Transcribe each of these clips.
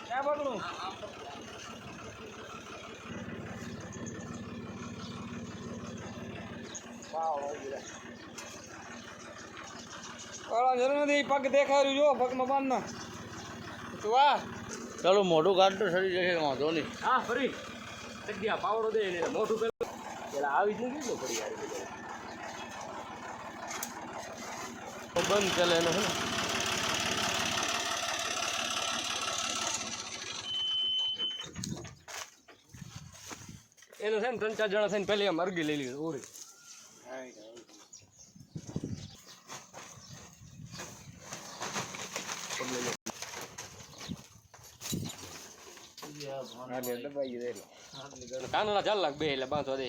ક્યાં પકડું? જરૂર નથી પગ દેખાડ્યું જો પગમાં બાંધ ના તું વાહ ચાલો મોઢું કાઢતો સરી જશે વાંધો નહીં. હા ફરી. જગ્યા પાવડો દે ને મોઢું પેલા. આવી જ નથી ફરી યાર બંધ ચાલે એનો હે એનું છે ને ત્રણ ચાર જણા થઈને પહેલી આમ અરગી લઈ લીધું, ઓરી. કાનોના ચાલ લાખ બે એટલે બાંધવા દે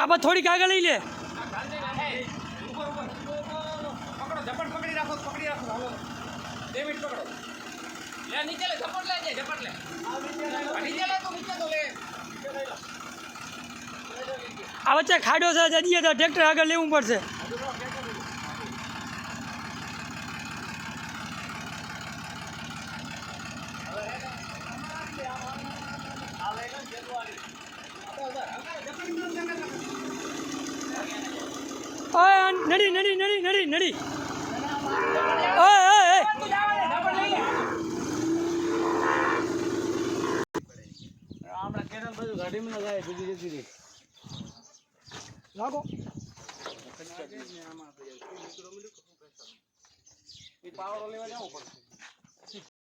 કાબા થોડીક આગળ લઈ લે. આ વચ્ચે ખાડો છે જઈએ તો ટ્રેક્ટર આગળ લેવું પડશે. આ નડી નડી નડી નડી નડી. ઓય ઓય ઓય. આપણે કેનાલ બાજુ ગાડીમાં ના જાય બીજી જતી લાગો. એ લેવા જવું પડશે.